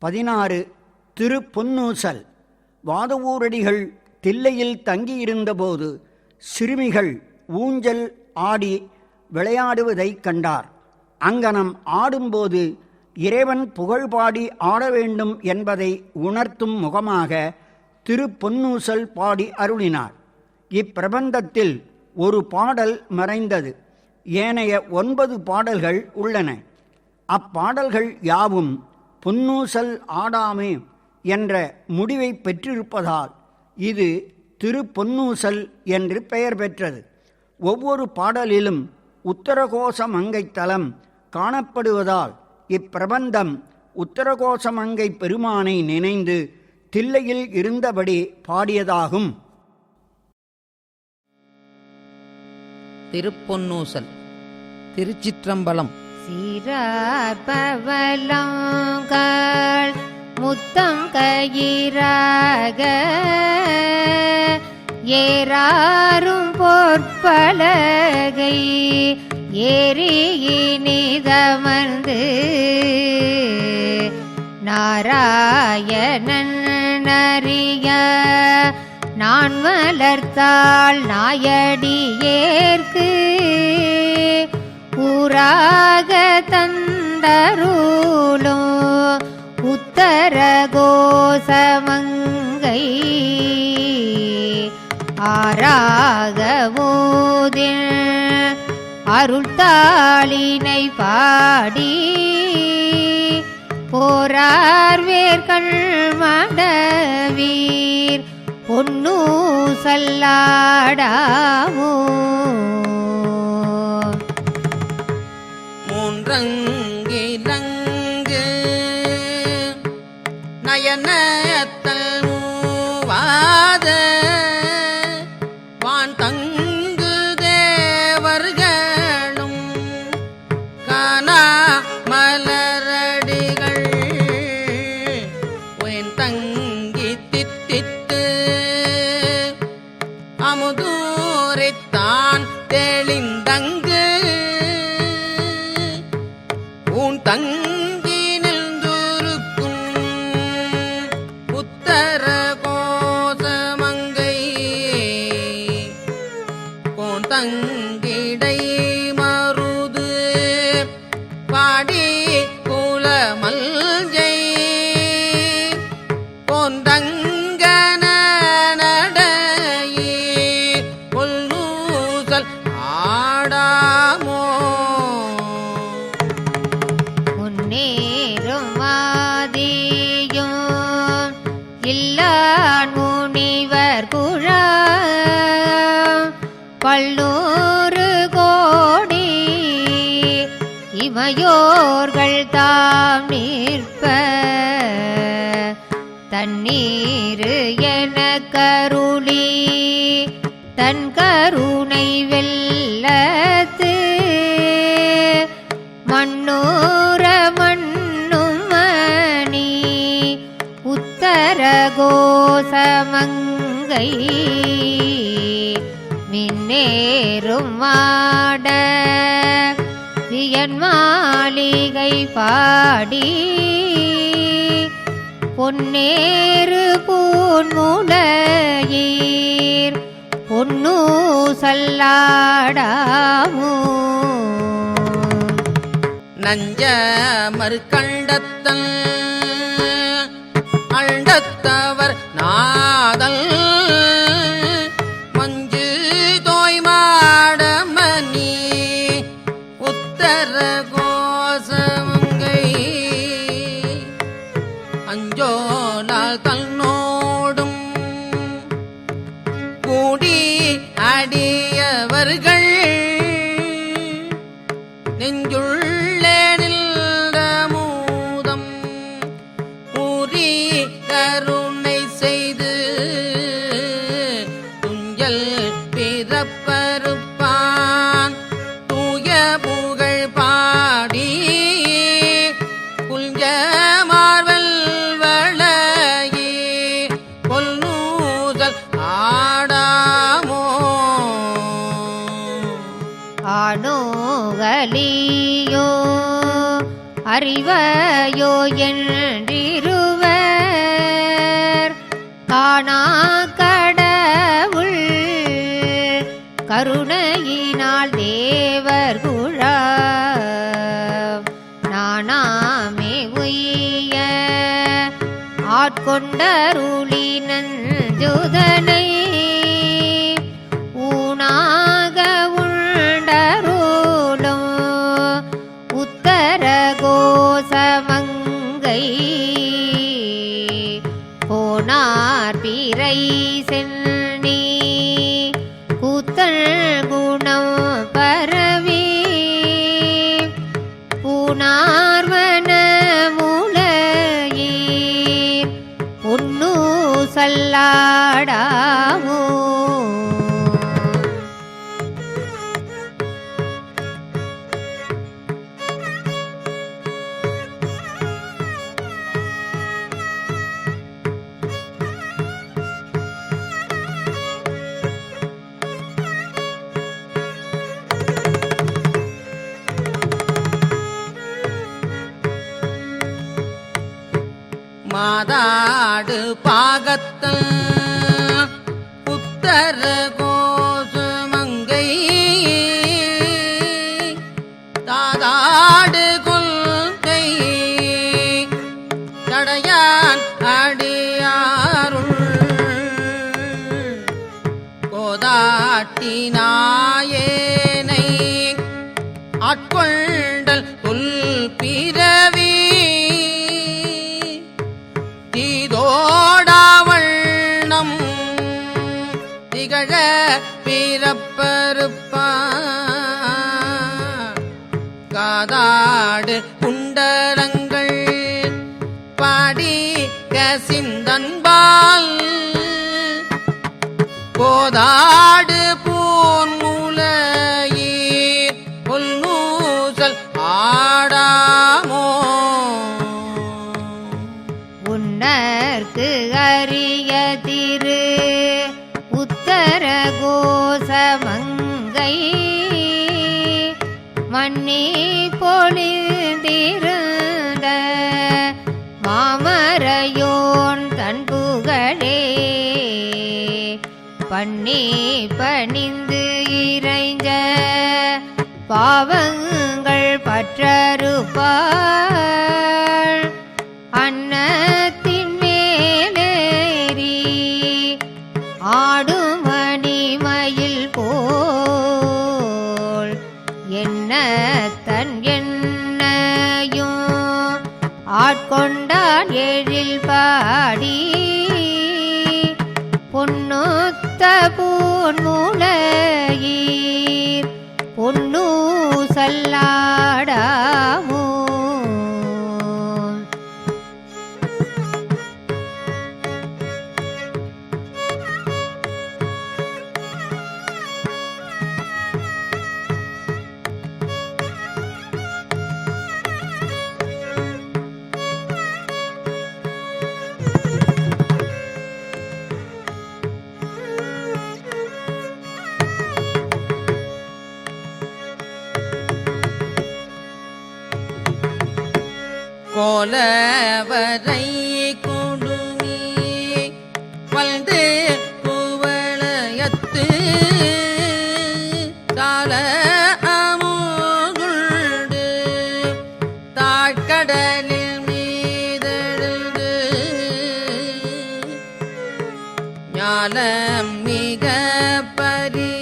பதினாறு திரு பொன்னூசல் வாதவூரடிகள் தில்லையில் தங்கியிருந்தபோது சிறுமிகள் ஊஞ்சல் ஆடி விளையாடுவதைக் கண்டார். அங்கனம் ஆடும்போது இறைவன் புகழ்பாடி ஆட வேண்டும் என்பதை உணர்த்தும் முகமாக திரு பொன்னூசல் பாடி அருளினார். இப்பிரபந்தத்தில் ஒரு பாடல் மறைந்தது. ஏனைய ஒன்பது பாடல்கள் உள்ளன. அப்பாடல்கள் யாவும் பொன்னூசல் ஆடாமே என்ற முடிவை பெற்றிருப்பதால் இது திரு பொன்னூசல் என்று பெயர் பெற்றது. ஒவ்வொரு பாடலிலும் உத்தரகோச தலம் காணப்படுவதால் இப்பிரபந்தம் உத்தரகோசமங்கை பெருமானை நினைந்து தில்லையில் இருந்தபடி பாடியதாகும். திருப்பொன்னூசல் திருச்சிற்றம்பலம் சீரார் பவலங்கள் முத்தம் கயிறாக ஏறாரும் பொற்பலகை ஏறியினிதமர்ந்து நாராயணன் அறிய நான் வளர்த்தாள் நாயடியே. அருள்தாளினை பாடி போரார் வேர்கள் மடவீர் பொன்னு தங்கிடை மருது பாடி குலமல்ஜை. பொந்தங்கன பல்லூறு கோடி இமையோர்கள் தாம் நிற்ப. தண்ணீர் என கருளி தன் கருணை வெல்லத்து. மண்ணூர மண்ணும் மணி உத்தர கோசமங்கை மின்னேறும் வியன் மாளிகை பாடி. பொன்னேறு பூன்முலையீர் பொன்னு சல்லாடாமோ. நஞ்ச மறுக்கண்டத்தல் உத்தர கோசமங்கை ஆணோகலியோ அறிவையோ என்றிருவர். காணா கடவுள் கருணையினால் தேவர் குழாம். நானாமே உய்ய ஆட்கொண்டருளி நஞ்சுதன சென்னி நாடு பாகத்த புத்தர கோசுமங்கை தாதாடு கொள்கை. தடையான் அடியாருள். கோதாட்டினாயேனை நாயேனை. பாதாடு குண்டரங்கள் பாடி கசிந்தன்பால் போதாடு பூன்முலையீர் புல்நூசல் ஆடாமோ. உன்னர்க்கு அரிய திரு உத்தர கோசமங்கை மன்னி பொழிந்திருந்த மாமரையோன் தன் புகழே. பண்ணி பணிந்து இறைஞ்ச பாவங்கள் பற்றருப்பா பாடி பொன்னொத்த பூன்முலையீர் பொன்னு கோலவரை குடுமி. வல்து குவளையத்து கால அமோகுண்டு. தாழ்கடலில் மீதெழுந்து. ஞானம் மிக பரி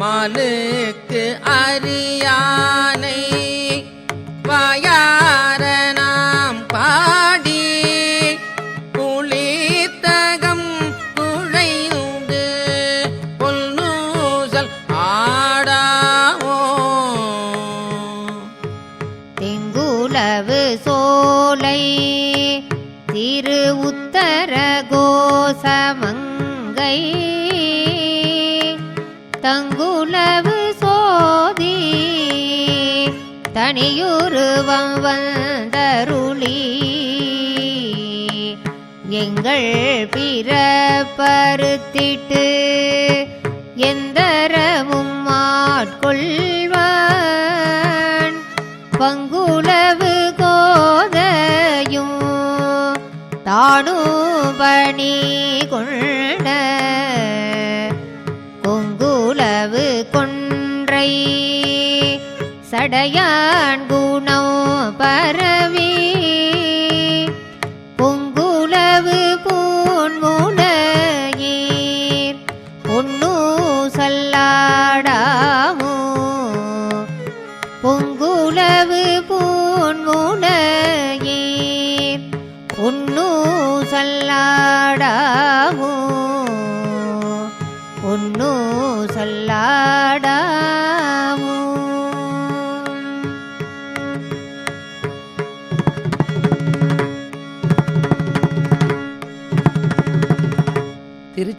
மாலுக்கு அறியானை வாயார நாம் பாடி குளித்தகம் குழையுண்டு பொல்நூசல் ஆடாவோ. தெங்குலவு சோலை திரு உத்தர கோசமங்கை தனியுருவம் வந்தருளி. எங்கள் பிறப்பருத்திட்டு எந்தரமும் ஆட்கொள்வான். பங்குளவு கோதையும் தானும் பணி கொண்ட. கொங்குலவு கொன்றை சடையான் குணம் பரவி பொங்குலவு பூன்முலையீர் பொன்னு சல்லாடாமோ பொங்குலவு பூன்முலையீர் பொன்னு சல்லாடாமோ பொன்னு சல்லாட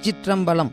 திருச்சிற்றம்பலம்